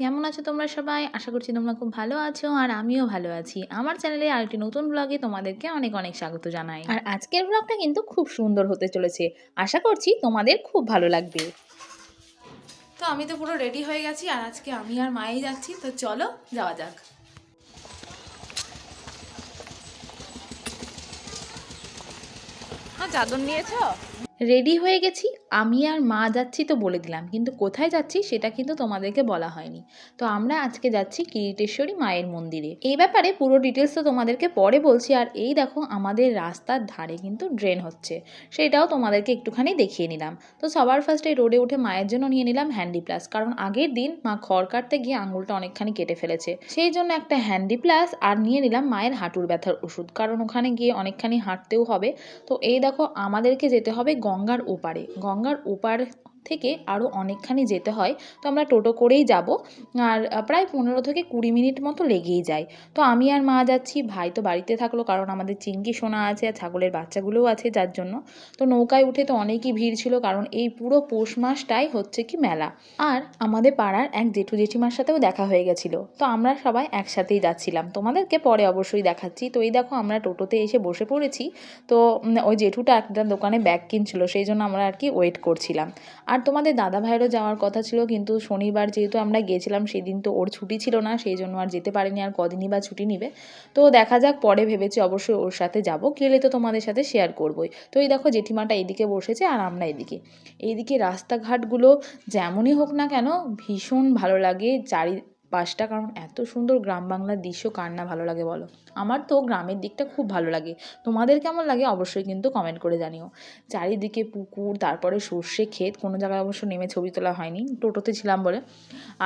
কেমন আছো তোমরা সবাই? আশা করছি তোমরা খুব ভালো আছো আর আমিও ভালো আছি। আমার চ্যানেলে আরেকটি নতুন ব্লগে তোমাদেরকে অনেক অনেক স্বাগত জানাই। আর আজকের ব্লগটা কিন্তু খুব সুন্দর হতে চলেছে। আশা করছি তোমাদের খুব ভালো লাগবে। তো আমি তো পুরো রেডি হয়ে গেছি আর আজকে আমি আর মাই যাচ্ছি তো চলো যাওয়া যাক। হ্যাঁ চাদর নিয়েছো? রেডি হয়ে গেছি, আমি আর মা যাচ্ছি তো বলে দিলাম, কিন্তু কোথায় যাচ্ছি সেটা কিন্তু তোমাদেরকে বলা হয়নি। তো আমরা আজকে যাচ্ছি কিরিটেশ্বরী মায়ের মন্দিরে। এই ব্যাপারে পুরো ডিটেলস তো তোমাদেরকে পরে বলছি, আর এই দেখো আমাদের রাস্তার ধারে কিন্তু ড্রেন হচ্ছে, সেটাও তোমাদেরকে একটুখানি দেখিয়ে নিলাম। তো সবার ফার্স্টে রোডে উঠে মায়ের জন্য নিয়ে নিলাম হ্যান্ডি প্লাস কারণ আগের দিন মা খড় কাটতে গিয়ে আঙুলটা অনেকখানি কেটে ফেলেছে। সেই জন্য একটা হ্যান্ডি প্লাস আর নিয়ে নিলাম মায়ের হাঁটুর ব্যথার ওষুধ, কারণ ওখানে গিয়ে অনেকখানি হাঁটতেও হবে। তো এই দেখো আমাদেরকে যেতে হবে গঙ্গার ওপারে। গঙ্গার ওপার থেকে আরও অনেকখানি যেতে হয়, তো আমরা টোটো করেই যাব। আর প্রায় পনেরো থেকে কুড়ি মিনিট মতো লেগেই যায়। তো আমি আর মা যাচ্ছি, ভাই তো বাড়িতে থাকল, কারণ আমাদের চিংকি সোনা আছে আর ছাগলের বাচ্চাগুলোও আছে যার জন্য। তো নৌকায় উঠে তো অনেকই ভিড় ছিল, কারণ এই পুরো পৌষ মাসটাই হচ্ছে কি মেলা। আর আমাদের পাড়ার এক জেঠু জেঠিমার সাথেও দেখা হয়ে গেছিল, তো আমরা সবাই একসাথেই যাচ্ছিলাম। তোমাদেরকে পরে অবশ্যই দেখাচ্ছি। তো এই দেখো আমরা টোটোতে এসে বসে পড়েছি, তো ওই জেঠুটা একটা দোকানে ব্যাগ কিনছিল, সেই জন্য আমরা আর কি ওয়েট করছিলাম। আর তোমাদের দাদা ভাইয়েরও যাওয়ার কথা ছিল, কিন্তু শনিবার যেহেতু আমরা গেছিলাম, সেদিন তো ওর ছুটি ছিল না, সেই জন্য আর যেতে পারিনি, আর কদিনই বা ছুটি নিবে। তো দেখা যাক, পরে ভেবেছি অবশ্যই ওর সাথে যাব, গেলে তো তোমাদের সাথে শেয়ার করবোই। তো এই দেখো, জেঠিমাটা এদিকে বসেছে আর আমরা এদিকে। এইদিকে রাস্তাঘাটগুলো যেমনই হোক না কেন, ভীষণ ভালো লাগে, চারি পাশটা, কারণ এত সুন্দর গ্রাম বাংলার দৃশ্য, কার না ভালো লাগে বলো? আমার তো গ্রামের দিকটা খুব ভালো লাগে। তোমাদের কেমন লাগে অবশ্যই কিন্তু কমেন্ট করে জানিও। চারিদিকে পুকুর, তারপরে সর্ষে ক্ষেত, কোনো জায়গায় অবশ্য নেমে ছবি তোলা হয়নি, টোটোতে ছিলাম বলে।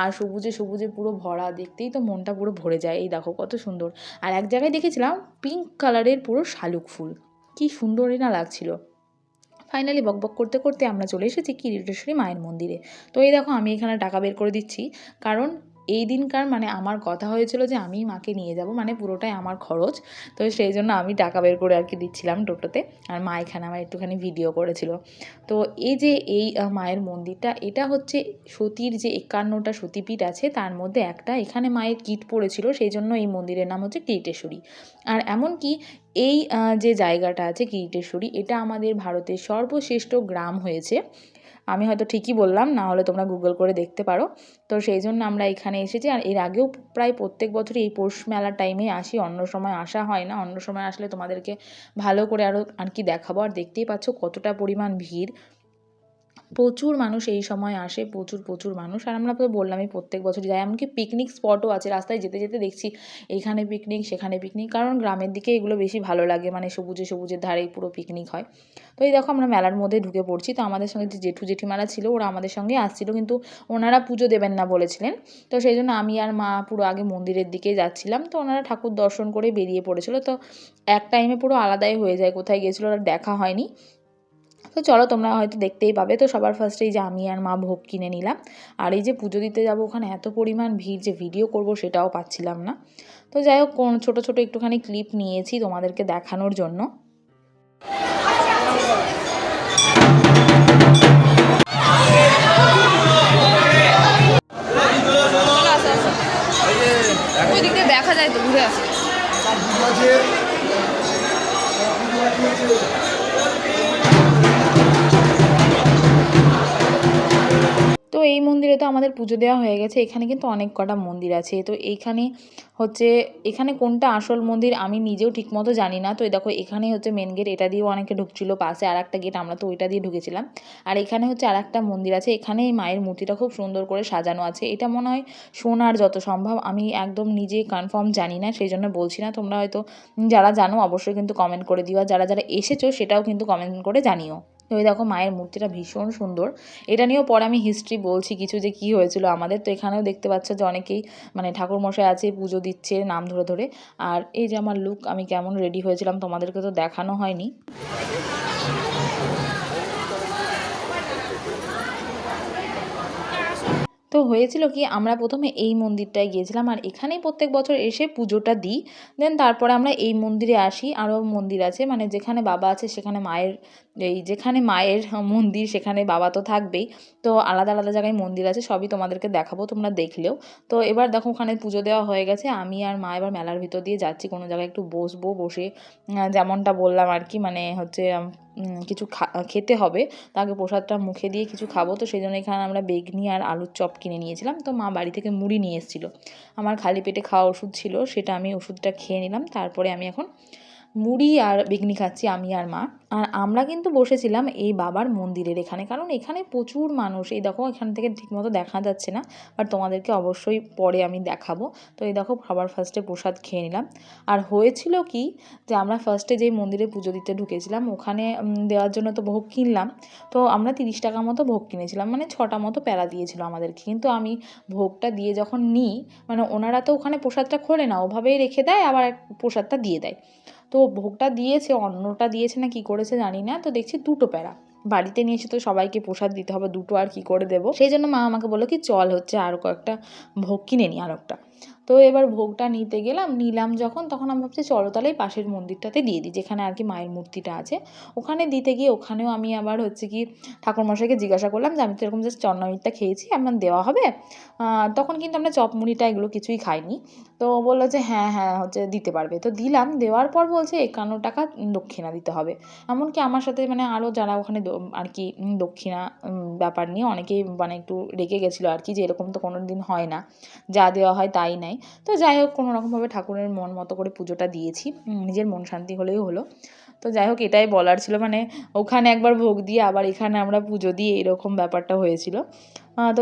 আর সবুজে সবুজে পুরো ভরা, দেখতেই তো মনটা পুরো ভরে যায়, এই দেখো কত সুন্দর। আর এক জায়গায় দেখেছিলাম পিঙ্ক কালারের পুরো শালুক ফুল, কি সুন্দরই না লাগছিল। ফাইনালি বকবক করতে করতে আমরা চলে এসেছি কিরিটেশ্বরী মায়ের মন্দিরে। তো এই দেখো আমি এখানে টাকা বের করে দিচ্ছি, কারণ এই দিনকার মানে আমার কথা হয়েছিল যে আমি মাকে নিয়ে যাব মানে পুরোটাই আমার খরচ। তো সেই জন্য আমি টাকা বের করে আর কি দিচ্ছিলাম টোটোতে, আর মা এখানে আমার একটুখানি ভিডিও করেছিল। তো এই যে এই মায়ের মন্দিরটা, এটা হচ্ছে সতীর যে একান্নটা সতীপীঠ আছে, তার মধ্যে একটা এখানে মায়ের কীট পড়েছিল, সেই জন্য এই মন্দিরের নাম হচ্ছে কিরিটেশ্বরী আর এমনকি এই যে জায়গাটা আছে কিরিটেশ্বরী এটা আমাদের ভারতের সর্বশ্রেষ্ঠ গ্রাম হয়েছে। আমি হয়তো ঠিকই বললাম, না হলে তোমরা গুগল করে দেখতে পারো। তো সেই জন্য আমরা এখানে এসেছি। আর এর আগেও প্রায় প্রত্যেক বছরই এই পৌষ মেলার টাইমে আসি। অন্য সময় আসা হয় না। অন্য সময় আসলে তোমাদেরকে ভালো করে আরও আর কি দেখাবো। আর দেখতেই পাচ্ছ কতটা পরিমাণ ভিড়। প্রচুর মানুষ এই সময় আসে, প্রচুর প্রচুর মানুষ। আর আমরা তো বললামই প্রত্যেক বছর যাই, এমনকি পিকনিক স্পটও আছে, রাস্তায় যেতে যেতে দেখছি এখানে পিকনিক সেখানে পিকনিক কারণ গ্রামের দিকে এগুলো বেশি ভালো লাগে মানে সবুজে, সবুজের ধারে পুরো পিকনিক হয়। তো এই দেখো আমরা মেলার মধ্যে ঢুকে পড়ছি। তো আমাদের সঙ্গে যে জেঠু জেঠিমারা ছিল, ওরা আমাদের সঙ্গে আসছিল, কিন্তু ওনারা পুজো দেবেন না বলেছিলেন। তো সেই জন্য আমি আর মা পুরো আগে মন্দিরের দিকে যাচ্ছিলাম। তো ওনারা ঠাকুর দর্শন করে বেরিয়ে পড়েছিল। তো এক টাইমে পুরো আলাদাই হয়ে যায়, কোথায় গেছিল ওরা দেখা হয়নি। তো চলো তোমরা হয়তো দেখতেই পাবে। তো সবার ফার্স্টেই যে আমি আর মা ভোগ কিনে নিলাম। আর এই যে পুজো দিতে যাব ওখানে এত পরিমাণ ভিড় যে ভিডিও করব সেটাও পাচ্ছিলাম না। তো যাই হোক কোন ছোটো ছোটো একটুখানি ক্লিপ নিয়েছি তোমাদেরকে দেখানোর জন্য। দেখা যায় তো ঘুরে আসে। এই মন্দিরে তো আমাদের পুজো দেওয়া হয়ে গেছে। এখানে কিন্তু অনেক কটা মন্দির আছে। তো এইখানে হচ্ছে, এখানে কোনটা আসল মন্দির আমি নিজেও ঠিকমতো জানি না। তো দেখো, এখানেই হচ্ছে মেন গেট এটা দিয়েও অনেকে ঢুকছিল পাশে। আর একটা গেট আমরা তো ওইটা দিয়ে ঢুকেছিলাম। আর এখানে হচ্ছে আর একটা মন্দির আছে। এখানে এই মায়ের মূর্তিটা খুব সুন্দর করে সাজানো আছে। এটা মনে হয় সোনার যত সম্ভব। আমি একদম নিজে কনফার্ম জানি না সেই জন্য বলছি না। তোমরা হয়তো যারা জানো, অবশ্যই কিন্তু কমেন্ট করে দিও। আর যারা যারা এসেছ, সেটাও কিন্তু কমেন্ট করে জানিও। তো এই দেখো মায়ের মূর্তিটা ভীষণ সুন্দর। এটা নিয়েও পরে আমি হিস্ট্রি বলছি কিছু যে কী হয়েছিল আমাদের। তো এখানেও দেখতে পাচ্ছ যে অনেকেই মানে ঠাকুরমশাই আছে, পুজো দিচ্ছে নাম ধরে ধরে। আর এই যে আমার লুক আমি কেমন রেডি হয়েছিলাম তোমাদেরকে তো দেখানো হয়নি। তো তো হয়েছিল কি, আমরা প্রথমে এই মন্দিরটায় গিয়েছিলাম আর এখানেই প্রত্যেক বছর এসে পুজোটা দিই। দেন তারপরে আমরা এই মন্দিরে আসি। আরও মন্দির আছে মানে যেখানে বাবা আছে সেখানে মায়ের এই যেখানে মায়ের মন্দির সেখানে বাবা তো থাকবেই। তো আলাদা আলাদা জায়গায় মন্দির আছে, সবই তোমাদেরকে দেখাবো, তোমরা দেখলেও। তো এবার দেখো ওখানে পুজো দেওয়া হয়ে গেছে। আমি আর মা এবার মেলার ভিতর দিয়ে যাচ্ছি, কোনো জায়গায় একটু বসবো, বসে যেমনটা বললাম আর কি মানে হচ্ছে কিছু খেতে হবে। তাকে প্রসাদটা মুখে দিয়ে কিছু খাব। তো সেই জন্য এখানে আমরা বেগনি আর আলুর চপ কিনে নিয়েছিলাম। তো মা বাড়ি থেকে মুড়ি নিয়ে এসেছিল। আমার খালি পেটে খাওয়া ওষুধ ছিল, সেটা আমি ওষুধটা খেয়ে নিলাম। তারপরে আমি এখন মুড়ি আর বেগনি খাচ্ছি আমি আর মা। আর আমরা কিন্তু বসেছিলাম এই বাবার মন্দিরের এখানে। কারণ এখানে প্রচুর মানুষ। এই দেখো, এখান থেকে ঠিকমতো দেখা যাচ্ছে না। বাট তোমাদেরকে অবশ্যই পরে আমি দেখাবো। তো এই দেখো খাবার ফার্স্টে প্রসাদ খেয়ে নিলাম। আর হয়েছিল কি যে, আমরা ফার্স্টে যেই মন্দিরে পুজো দিতে ঢুকেছিলাম, ওখানে দেওয়ার জন্য তো ভোগ কিনলাম। তো আমরা তিরিশ টাকা মতো ভোগ কিনেছিলাম। মানে ছটা মতো প্যারা দিয়েছিল আমাদেরকে। কিন্তু আমি ভোগটা দিয়ে যখন নিই মানে ওনারা তো ওখানে প্রসাদটা খোলে না, ওভাবেই রেখে দেয়, আবার প্রসাদটা দিয়ে দেয়। তো ভোগটা দিয়েছে, অন্নটা দিয়েছে না কি করেছে জানি না। তো দেখছি দুটো প্যারা। বাড়িতে নিয়ে এসে তো সবাইকে প্রসাদ দিতে হবে, দুটো আর কি করে দেবো। সেই জন্য মা আমাকে বলল কি, চল হচ্ছে আরও কয়েকটা ভোগ কিনে নিই আর একটা। তো এবার ভোগটা নিতে গেলাম, নিলাম যখন, তখন আমি ভাবছি চলো তাহলে পাশের মন্দিরটাতে দিয়ে দিই, যেখানে আর কি মায়ের মূর্তিটা আছে। ওখানে দিতে গিয়ে ওখানেও আমি আবার হচ্ছে কি ঠাকুরমশাইকে জিজ্ঞাসা করলাম যে আমি তো এরকম জাস্ট চন্নামিরটা খেয়েছি, আমার দেওয়া হবে। তখন কিন্তু আমরা চপ মুড়িটা এগুলো কিছুই খাইনি। তো বলল যে হ্যাঁ হ্যাঁ হচ্ছে দিতে পারবে। তো দিলাম, দেওয়ার পর বলছে একান্ন টাকা দক্ষিণা দিতে হবে। এমনকি আমার সাথে মানে আরও যারা ওখানে আর কি দক্ষিণা ব্যাপার নিয়ে অনেকেই মানে একটু রেগে গেছিল আর কি যে এরকম তো কোনো দিন হয় না। যা দেওয়া হয় তাই নেয়। তো যাই হোক, কোনো রকমভাবে ঠাকুরের মন মতো করে পুজোটা দিয়েছি। নিজের মন শান্তি হলেই হলো। তো যাই হোক, এটাই বলার ছিল। মানে ওখানে একবার ভোগ দিয়ে আবার এখানে আমরা পুজো দিয়ে এরকম ব্যাপারটা হয়েছিল। তো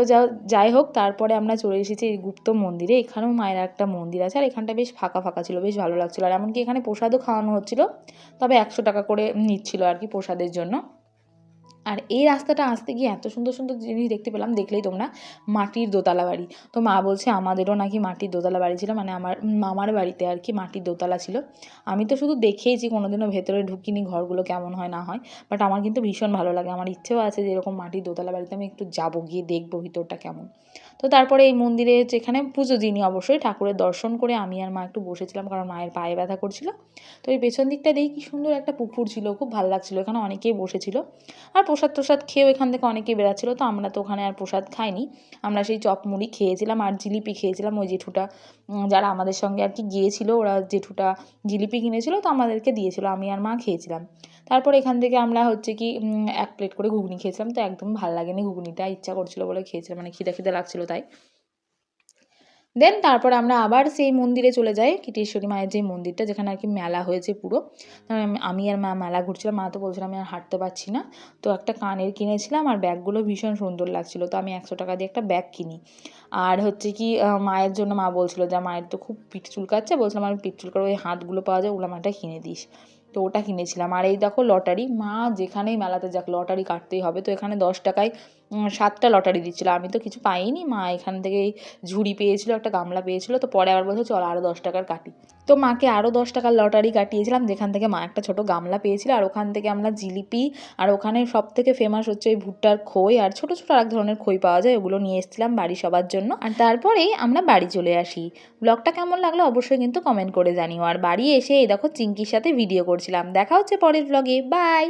যাই হোক, তারপরে আমরা চলে এসেছি গুপ্ত মন্দিরে। এখানেও মায়ের একটা মন্দির আছে, আর এখানটা বেশ ফাঁকা ফাঁকা ছিল, বেশ ভালো লাগছিল। আর এমনকি এখানে প্রসাদও খাওয়ানো হচ্ছিল, তবে একশো টাকা করে নিচ্ছিল আর কি প্রসাদের জন্য। আর এই রাস্তাটা আসতে গিয়ে এত সুন্দর সুন্দর জিনিস দেখতে পেলাম, দেখলেই তোমরা মাটির দোতলা বাড়ি। তো মা বলছে আমাদেরও নাকি মাটির দোতলা বাড়ি ছিল মানে আমার মামার বাড়িতে আর কি মাটির দোতলা ছিল। আমি তো শুধু দেখেইছি কোনোদিনও ভেতরে ঢুকিনি ঘরগুলো কেমন হয় না হয় বাট আমার কিন্তু ভীষণ ভালো লাগে। আমার ইচ্ছেও আছে যে এরকম মাটির দোতলা বাড়িতে আমি একটু যাব, গিয়ে দেখব ভিতরটা কেমন। তো তারপরে এই মন্দিরে যেখানে পুজো দিইনি অবশ্যই, ঠাকুরের দর্শন করে আমি আর মা একটু বসেছিলাম কারণ মায়ের পায়ে ব্যথা করছিল। তো এই পেছন দিকটা দেখি কি সুন্দর একটা পুকুর ছিল, খুব ভালো লাগছিল, এখানে অনেকেই বসেছিল। আর প্রসাদ প্রসাদ খেয়েও এখান থেকে অনেকেই বেরাচ্ছিলো তো আমরা তো ওখানে আর প্রসাদ খাইনি। আমরা সেই চপ মুড়ি খেয়েছিলাম আর জিলিপি খেয়েছিলাম ওই জেঠুটা যারা আমাদের সঙ্গে আর কি গিয়েছিল, ওরা জেঠুটা জিলিপি কিনেছিল, তো আমাদেরকে দিয়েছিল, আমি আর মা খেয়েছিলাম। তারপর এখান থেকে আমরা হচ্ছে কি এক প্লেট করে ঘুগনি খেয়েছিলাম, তো একদম ভালো লাগেনি, ঘুগনিটা ইচ্ছা করছিল বলে খেয়েছিলাম মানে খিদে খিদে লাগছিল তাই। দেন তারপর আমরা আবার সেই মন্দিরে চলে যাই, কিটেশ্বরী মায়ের যে মন্দিরটা, যেখানে আর কি মেলা হয়েছে পুরো। আমি আর মা মেলা ঘুরছিলাম, মা তো বলছিলাম আমি আর হাঁটতে পারছি না। তো একটা কানের কিনেছিলাম আর ব্যাগগুলো ভীষণ সুন্দর লাগছিল, তো আমি একশো টাকা দিয়ে একটা ব্যাগ কিনি। আর হচ্ছে কি মায়ের জন্য মা বলছিল যে, মায়ের তো খুব পিঠ চুলকাচ্ছে। বলছিলাম আমি পিঠ চুলকার ওই হাতগুলো পাওয়া যায়, ওগুলো আমারটা কিনে দিস। তো ওটা কিনেছিলাম। আর এই দেখো, লটারি, মা যেখানেই মেলাতে যাক, লটারি কাটতেই হবে। তো এখানে দশ টাকায় সাতটা লটারি দিচ্ছিল। আমি তো কিছু পাইনি, মা এখান থেকে ঝুড়ি পেয়েছিল, একটা গামলা পেয়েছিল, তো পরে আবার বলছে, চল আরও দশ টাকার কাটি। তো মাকে আরও দশ টাকার লটারি কাটিয়েছিলাম, যেখান থেকে মা একটা ছোটো গামলা পেয়েছিল, আর ওখান থেকে আমরা জিলিপি, আর ওখানে সব থেকে ফেমাস হচ্ছে ওই ভুট্টার খই, আর ছোটো ছোটো এক ধরনের খই পাওয়া যায়, ওগুলো নিয়ে এসেছিলাম বাড়ি সবার জন্য। আর তারপরেই আমরা বাড়ি চলে আসি। ব্লগটা কেমন লাগল অবশ্যই কিন্তু কমেন্ট করে জানিও। আর বাড়ি এসে এই দেখো চিঙ্কির সাথে ভিডিও করছিলাম। দেখা হচ্ছে পরের ব্লগে বাই